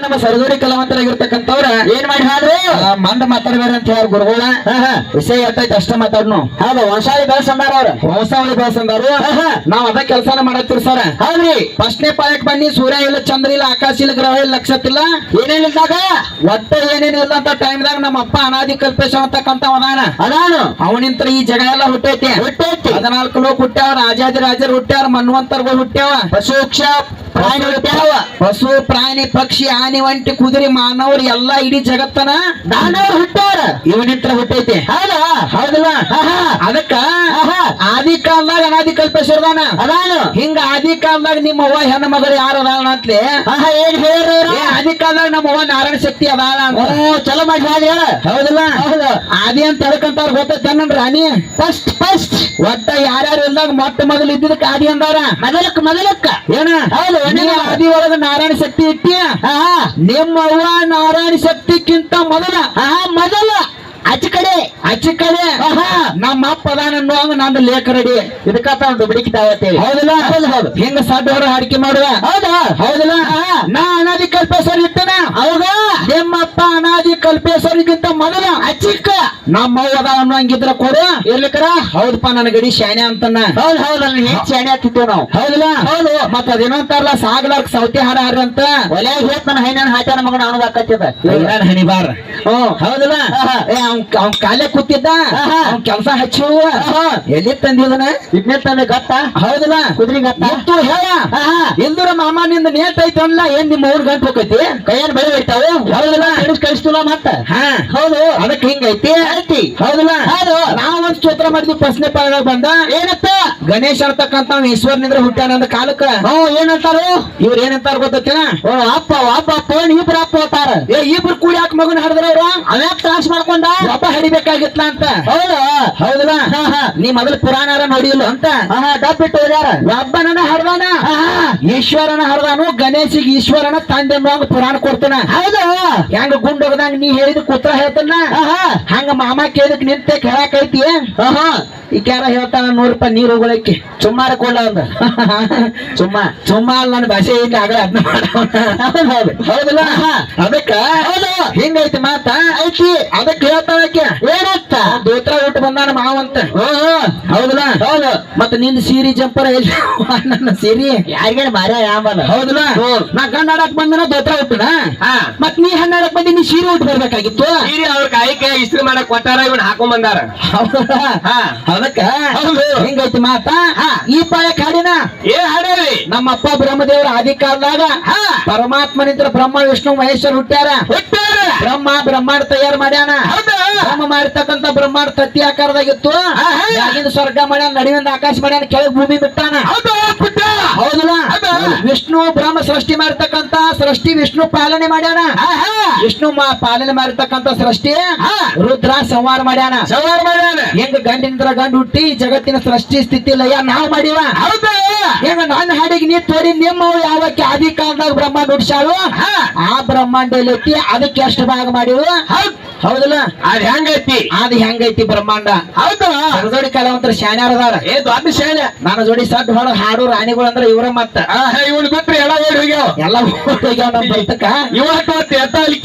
ನಮ್ಮ ಸರದೋಡಿ ಕಲಾವಂತರಾಗಿರ್ತಕ್ಕಂಥವ್ರ ಏನ್ ಮಾಡಿ ಹಾಡ್ರು ಮಂದ ಮಾತಾಡ್ಬೇಡ ಅಂತ ಹೇಳಿ ಗುರುಗಳ. ವಿಷಯ ಇರ್ತೈತೆ ಅಷ್ಟ ಮಾತಾಡ್ನು. ಹೌದು ವಂಶಾವಳಿ ಬೆಳೆಸಂದಾರ ಅವ್ರ. ವಂಶಾವಳಿ ಬೆಳೆಸಂದಾರು? ನಾವ್ ಅದ ಕೆಲಸನ ಮಾಡತ್ತಿರ್ ಸರ್. ಹೌದ್ರಿ. ಫಸ್ಟ್ನೇ ಪಾಯಕ್ ಬನ್ನಿ ಸೂರ್ಯ ಇಲ್ಲ ಚಂದ್ರ ಇಲ್ಲ ಆಕಾಶ ಇಲ್ಲ ಗ್ರಹ ಇಲ್ಲ ನಕ್ಷತ್ರ ಏನೇನಿಲ್ದಾಗ ಒಟ್ಟ ಏನೇನಿಲ್ಲ ಅಂತ ಟೈಮ್ದಾಗ ನಮ್ಮ ಅಪ್ಪ ಅನಾದಿ ಕಲ್ಪೇಶ ಅಂತಕ್ಕಂತ ಅದಾನ ಅದಾನು. ಅವನಿಂತ್ರ ಈ ಜಗ ಎಲ್ಲ ಹುಟ್ಟೈತಿ. ಹುಟ್ಟೈತಿ. ಹದಿನಾಲ್ಕು ಲೋಕ ಹುಟ್ಟ್ಯಾವ ರಾಜಾದಿ ರಾಜರು ಹುಟ್ಟ್ಯಾವ ಮನ್ವಂತರ್ಗಳು ಹುಟ್ಟ್ಯಾವ. ಪಶು ಹುಟ್ಟ್ಯಾವ ಪಶು ಪ್ರಾಣಿ ಪಕ್ಷಿ ಆನೆ ಒಂಟಿ ಕುದುರೆ ಮಾನವರು ಎಲ್ಲಾ ಇಡೀ ಜಗತ್ತನ ದಾನವರು ಹುಟ್ಟ್ಯಾರ ಇವನಿತ್ರ ಹುಟ್ಟೈತಿ. ಹೌದಾ? ಹೌದಲ್ಲ ಅದಕ್ಕ ಆದಿ ಕಾಲದಾಗ ಅನಾದಿ ಕಲ್ಪೇಶ್ವರದಾನ ಅದಾನು. ಹಿಂಗ ಆದಿ ಕಾಲದಾಗ ನಿಮ್ಮ ಅವ್ವ ಹೆಣ್ಣ ಮಗಳು ಯಾರು ಅದಾಳ ಅಂತಲೇ? ಏನ್ ಹೇಳ್ರಿ ಆದಿ ಕಾಲದಾಗ ನಮ್ಮ ಅವ್ವ ನಾರಾಯಣ ಶಕ್ತಿ ಅದಾಳ ಚಲೋ ಮಾಡಿ ಹೇಳಿ ಹೇಳ. ಹೌದಲ್ಲ? ಹೌದು. ಆದಿ ಅಂತ ಹೇಳ್ಕಂತಾರ ಗೊತ್ತೈತೆ ರಾಣಿ? ಫಸ್ಟ್ ಫಸ್ಟ್ ಒಟ್ಟ ಯಾರ್ಯಾರು ಇಲ್ದಾಗ ಮೊಟ್ಟ ಮೊದಲು ಇದ್ದಿದ್ದಕ್ಕೆ ಆದಿ ಅಂದಾರ ಮೊದಲಕ್ಕ ಮೊದಲಕ್ಕ. ಏನ? ಹೌದು ಆದಿ ಒಳಗ ನಾರಾಯಣ ಶಕ್ತಿ ಇಟ್ಟಿ? ನಿಮ್ಮ ಅವ್ವ ನಾರಾಯಣ ಶಕ್ತಿಕ್ಕಿಂತ ಮೊದಲ. ಮೊದಲ. ಆಚೆ ಕಡೆ ಆಚೆ ಕಡೆ ನಮ್ಮ ಅಪ್ಪ ಅದಾನ ಅನ್ನುವಂಗ ನಾನು ಲೇಖ ರೆಡಿ ಇದಕ್ಕತ್ತ ಒಂದು ಬಿಡಿಕಿತಾವತ್ತೇವೆ ಹೌದಲ್ಲ ಹೌದು ಹೌದು ಹೆಂಗ ಸಾಧ್ಯ ಹೊರ ಹಾಡಿಕೆ ಮಾಡುವ ಹೌದಾ ಹೌದಲ್ಲ ನಾ ಅನಾದಿ ಕಲ್ಪೇಶ್ವರ ಇಟ್ಟನ ಹೌದಾ ನಿಮ್ಮ ಅಪ್ಪ ಅನಾದಿ ಕಲ್ಪೇಶ್ವರಿಗಿಂತ ಮೊದಲ ಅಚಿಕ್ಕ ನಮ್ಮ ಅದ ಅನ್ನೋ ಹಂಗಿದ್ರ ಕೊಡು. ಇರ್ಲಿಕ್ಕರ ಹೌದಪ್ಪ ನನ್ನ ಗಡಿ ಶಾಣೆ ಅಂತನ ಹೌದ್ ಹೌದ್ ಅಲ್ಲಿ ಹೆಂಗ್ ಶಾನೆ ನಾವು. ಹೌದಲ್ಲ ಹೌದು. ಮತ್ತ ಅದೇನಂತಾರಲ್ಲ ಸಾಗಲಾರ್ಕ ಸೌತೆ ಹಾರ ಹಾರ ಅಂತ. ಒಲೆ ಹೋಗ್ ನನ್ನ ಹೈನ ಹಾಚಾನ ಮಗನ ಅವನದ ಹಾಕತ್ತದ ಹನಿ ಬಾರ. ಹ್ಮ್ ಹೌದಲ್ಲ ಅವ್ನ್ ಕಾಲೇ ಕೂತಿದ್ದ? ಅವ್ನ್ ಕೆಲ್ಸ ಹಚ್ಚು. ಎಲ್ಲಿ ತಂದಿದನ? ಇದನ್ನೇ ತಂದೆ ಗತ್ತ. ಹೌದಲ್ಲ ಕುದ್ರಿ ಗತ್ತ. ಹೇಳ. ಇಂದ್ರ ಮಾಮ ನಿಂದ ನೇಟ್ ಐತೆ ಅನ್ಲ ಏನ್ ನಿಮ್ಮ ಊರ್ ಗಂಟು ಹೋಗೈತಿ ಕೈಯನ್ ಬೆಳೆ ಹೋಯ್ತಾವು ಹೌದಲ್ಲ ಕಳಿಸ್ ಕಳಿಸ್ತಲ್ಲ ಮತ್ತ ಹೌದು. ಅದಕ್ಕೆ ಹಿಂಗೈತಿ? ಐತಿ ಹೌದಲ್ಲ ಹೌದು. ನಾವ್ ಒಂದ್ ಸ್ತೋತ್ರ ಮಾಡಿದ್ವಿ ಪ್ರಶ್ನೆ ಪಾಠದಾಗ ಬಂದ. ಏನತ್ತ? ಗಣೇಶ ಅಂತಕ್ಕಂತ ಈಶ್ವರನಿಂದ್ರ ಹುಟ್ಟಾನಂದ ಕಾಲಕ್ಕ. ಹ್ಮ್ ಏನಂತಾರು? ಇವ್ರ ಏನಂತಾರ ಗೊತ್ತೇನ ಓ ಅಪ್ಪ ಅಪ್ಪ ಅಪ್ಪ ಇಬ್ರು ಅಪ್ಪ ಇಬ್ರು ಕೂಡಿ ಯಾಕೆ ಮಗುನ ಹರಿದ್ರ ಅವ್ರ? ಅವ್ಯಾಕ್ ತ್ರಾಸ್ ಮಾಡ್ಕೊಂಡ? ಒಬ್ಬ ಹಡಿಬೇಕಾಗಿತ್ತ ಅಂತ ಹೌದು ಹೌದಲ್ಲ ನೀ ಮೊದಲು ಪುರಾಣಾರ ನೋಡಿಲ್ಲ ಅಂತ. ಡಬ್ಬಿಟ್ಟು ಹೋಗ್ಯಾರ ಒಬ್ಬನನ್ನ ಹರ್ದಾನ? ಈಶ್ವರನ ಹರಿದಾನು ಗಣೇಶಿಗೆ ಈಶ್ವರನ ತಂದೆ ಮಗ ಪುರಾಣ ಕೊಡ್ತಾನ. ಹೌದ. ಹೆಂಗ ಗುಂಡೋಗದಂಗ ನೀ ಹೇಳಿದ ಕುತ್ರ ಹೇಳ್ತಾನ? ಹಂಗ ಮಾಮ ಕೇಳಿದಕ್ ನಿಂತೆ ಕೇಳಾಕೈತಿ? ಈ ಕ್ಯಾರ ಹೇಳ್ತಾನ ನೂರು ರೂಪಾಯಿ ನೀರು ಹೋಗ್ಲಿಕ್ಕೆ ಸುಮ್ಮಾರ ಕೊಡ ಅಂದ. ಸುಮ್ಮ ಸುಮ್ಮ ಅಲ್ಲ ನನ್ನ ಭಾಷೆ ಇಲ್ಲ ಆಗಲೇ ಅದನ್ನ ಹೌದು ಹೌದಲ್ಲ? ಅದಕ್ಕ? ಹಿಂಗೈತಿ ಮಾತ? ಐತಿ ಅದಕ್ಕೆ ಹೇಳ್ತಾಳಕ್ಕೆ ಏನತ್ತ ದೋತ್ರ ಊಟ ಬಂದಾನ ಮಾವಂತ. ಹೌದಲ್ಲ? ಹೌದು ಮತ್ತ ನಿಂದ ಸೀರಿ ಜಂಪರ್ ಎಲ್ಲಿ? ನನ್ನ ಸೀರಿ? ಯಾರಿಗೆ ಮಾರ್ಯ ಯಾಮಲ್ಲ ಹೌದಲ್ಲ ನಾ ಗಂಡಾಡಕ್ ಬಂದನ ದೋತ್ರ ಹುಟ್ಟನ? ಮತ್ ನೀ ಹಣ್ಣಾಡಕ್ ಬಂದಿ ನೀ ಸೀರೆ ಉಟ್ಟು ಬರ್ಬೇಕಾಗಿತ್ತು? ಸೀರೆ ಅವ್ರ ಕಾಯಿಕೆ ಇಸ್ತ್ರಿ ಮಾಡಕ್ ಕೊಟ್ಟಾರ ಇವನ್ ಹಾಕೊಂಡ್ ಬಂದಾರ? ಅದಕ್ಕ ಹಿಂಗೈತಿ ಮಾತ? ಈ ಪಾಯ ಕಾಡಿನ? ಏ ಹಾಡ್ರಿ. ನಮ್ಮಪ್ಪ ಬ್ರಹ್ಮದೇವರ ಆದಿ ಕಾಲದಾಗ ಪರಮಾತ್ಮನಿಂದ ಬ್ರಹ್ಮ ವಿಷ್ಣು ಮಹೇಶ್ವರ ಹುಟ್ಟ್ಯಾರ. ಹುಟ್ಟಾರ ಬ್ರಹ್ಮ ಬ್ರಹ್ಮಾಂಡ ತಯಾರು ಮಾಡ್ಯಾನ. ಬ್ರಹ್ಮ ಮಾಡಿರ್ತಕ್ಕಂಥ ಬ್ರಹ್ಮಾಂಡ ತತ್ತಿ ಆಕಾರದಾಗಿತ್ತು. ಸ್ವರ್ಗ ಮಾಡ್ಯಾನ ನಡುವಿಂದ ಆಕಾಶ ಮಾಡ್ಯಾನ ಕೆಳಗೆ ಭೂಮಿ ಬಿಟ್ಟಾನ. ಹೌದಲ್ಲ? ವಿಷ್ಣು ಬ್ರಹ್ಮ ಸೃಷ್ಟಿ ಮಾಡಿರ್ತಕ್ಕಂತ ಸೃಷ್ಟಿ ವಿಷ್ಣು ಪಾಲನೆ ಮಾಡ್ಯಾನ. ವಿಷ್ಣು ಪಾಲನೆ ಮಾಡಿರ್ತಕ್ಕಂತ ಸೃಷ್ಟಿ ರುದ್ರ ಸಂವಾರ ಮಾಡ್ಯಾನ. ಸವಾರ ಮಾಡ್ಯಾನ. ಹೆಂಗ ಗಂಡಿಂದ್ರ ಗಂಡು ಹುಟ್ಟಿ ಜಗತ್ತಿನ ಸೃಷ್ಟಿ ಸ್ಥಿತಿ ಲಯ ನಾವ್ ಮಾಡಿವ? ಹೌದಾ. ಹೆಂಗ ನನ್ನ ಹಾಡಿಗೆ ನೀ ತೋರಿ ನಿಮ್ಮ ಯಾವಕ್ಕೆ ಆದಿ ಕಾಲದಾಗ ಬ್ರಹ್ಮಾಂಡ ಹುಡ್ಸಾಳು ಆ ಬ್ರಹ್ಮಾಂಡ ಅದಕ್ಕೆ ಎಷ್ಟು ಭಾಗ ಹೌದ್. ಹೌದಲ್ಲ? ಅದ್ ಹೆಂಗೈತಿ? ಅದ್ ಹೆಂಗೈತಿ ಬ್ರಹ್ಮಾಂಡ? ಹೌದಾ. ಸರದೋಡಿ ಕಲಾವಂತರ ಶಾನ್ಯಾರದಾರ ಏ ದೊಡ್ಡ ಶಾಲೆ ನನ್ನ ಜೋಡಿ ಸಡ್ ಹೊಡ ಹಾಡು ರಾಣಿಗಳು ಅಂದ್ರ ಇವ್ರ ಮತ್ತ. ಇವನ್ ಬಿಟ್ರಿ ಎಲ್ಲ ಓಡಿ ಹೋಗ್ಯಾವ? ಎಲ್ಲ ಹೋಗ್ಯಾವ ನಮ್ ಬರ್ತಕ ಇವತ್ತು ಮತ್ತೆ ಎತ್ತ ಅಲ್ಲಿ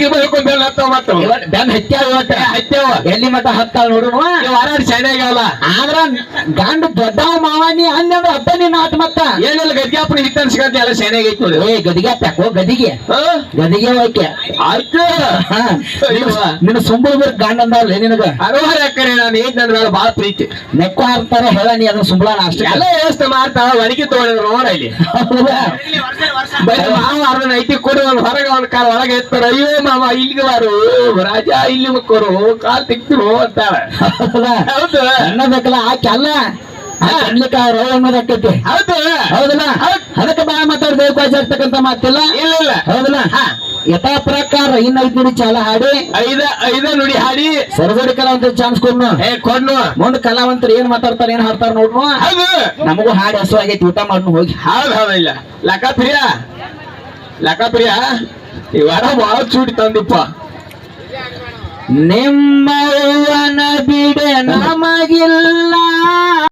ಬೆಲ್ಲ ಹತ್ತವ ಮತ್ತು? ಬೆನ್ ಹತ್ಯಾವ ಇವತ್ತ. ಹತ್ಯಾವ? ಎಲ್ಲಿ ಮತ್ತ ಹತ್ತಾಳ ನೋಡುನು ಯಾರು ಆಗ್ಯಾವಲ್ಲ ಆದ್ರ ಗಂಡ ದೊಡ್ಡ ಮಾವಾನಿ ಅಂದ್ರೆ ಅಪ್ಪ ನಿನ್ನ ಹತ್ ಮತ್ತ. ಏನಿಲ್ಲ ಗದ್ಯಾಪುರ ಹಿಟ್ ಅನ್ಸ್ಕೊಂತ ಎಲ್ಲ ಶಾನೆ ಆಗೈತಿ ನೋಡಿ. ಏ ಗದಿಗೆ ಅತ್ತಾಕೋ ಗದಿಗೆ? ಗದಿಗೆ ಹೋಯ್ಕೆ ಆಯ್ತು. ನಿನ್ನ ಸುಂಬಳ ಬೇರೆ ಗಂಡ ಅಂದವ್ಲೆ ನಿನಗ? ಹಲವಾರು ಕಡೆ ನಾನು ಏನ್ ನನ್ನ ಮೇಲೆ ಬಹಳ ಪ್ರೀತಿ. ನೆಕ್ಕು ಹಾಕ್ತಾರ ಹೇಳ ನೀ ಅದನ್ನ ಸುಂಬಳ ಅಷ್ಟೇ. ಎಲ್ಲ ವ್ಯವಸ್ಥೆ ಮಾಡ್ತಾ ಒಣಗಿ ತಗೊಂಡ್ರು ನೋಡ ಇಲ್ಲಿ ಬರೀ ಮಾವ ಅರ್ಧ ಐತಿ ಕೊಡು ಅವ್ನು ಹೊರಗೆ ಅವ್ನ ಕಾಲ ಒಳಗೆ ಎತ್ತಾರ. ಅಯ್ಯೋ ಮಾವ ಇಲ್ಲಿಗೆ ಬಾರು. ರಾಜ ಇಲ್ಲಿ ಮುಕ್ಕೋರು. ಕಾಲ್ ತಿಕ್ತಿರು ಅಂತಾಳ. ಹೌದು? ಅನ್ನಬೇಕಲ್ಲ ಆಕೆ ಅಲ್ಲ. ಅನ್ಲಿಕ್ಕೆ ಅವ್ರ ಅನ್ನೋದಕ್ಕೈತಿ ಹೌದು. ಹೌದಲ್ಲ? ಅದಕ್ಕೆ ಬಾಯ ಮಾತಾಡ್ಬೇಕು ಇರ್ತಕ್ಕಂತ ಮಾತಿಲ್ಲ? ಇಲ್ಲ ಇಲ್ಲ. ಹೌದಲ್ಲ? ಯಥಾ ಪ್ರಕಾರ ಇನ್ನ ಐದ್ ನುಡಿ ಚಾಲ ಹಾಡಿ. ಐದ ಐದ ನುಡಿ ಹಾಡಿ. ಸರದೋಡಿ ಕಲಾವಂತ ಚಾನ್ಸ್ ಕೊಡ್ನು. ಏ ಕೊಡ್ನು. ಮುಂದ್ ಕಲಾವಂತರು ಏನ್ ಮಾತಾಡ್ತಾರ ಏನ್ ಹಾಡ್ತಾರ ನೋಡ್ನು. ಹೌದು. ನಮಗೂ ಹಾಡಿ ಹಸು ಆಗೈತಿ ಊಟ ಮಾಡ್ನು ಹೋಗಿ. ಹೌದು ಹೌದು ಇಲ್ಲ. ಲಕಾಪ್ರಿಯ ಲಕಾಪ್ರಿಯ ಈ ವಾರ ಬಾಳ ಚೂಟಿ ತಂದಿಪ್ಪ. ನಿಮ್ಮ ಬಿಡೆ ನಮಗಿಲ್ಲ.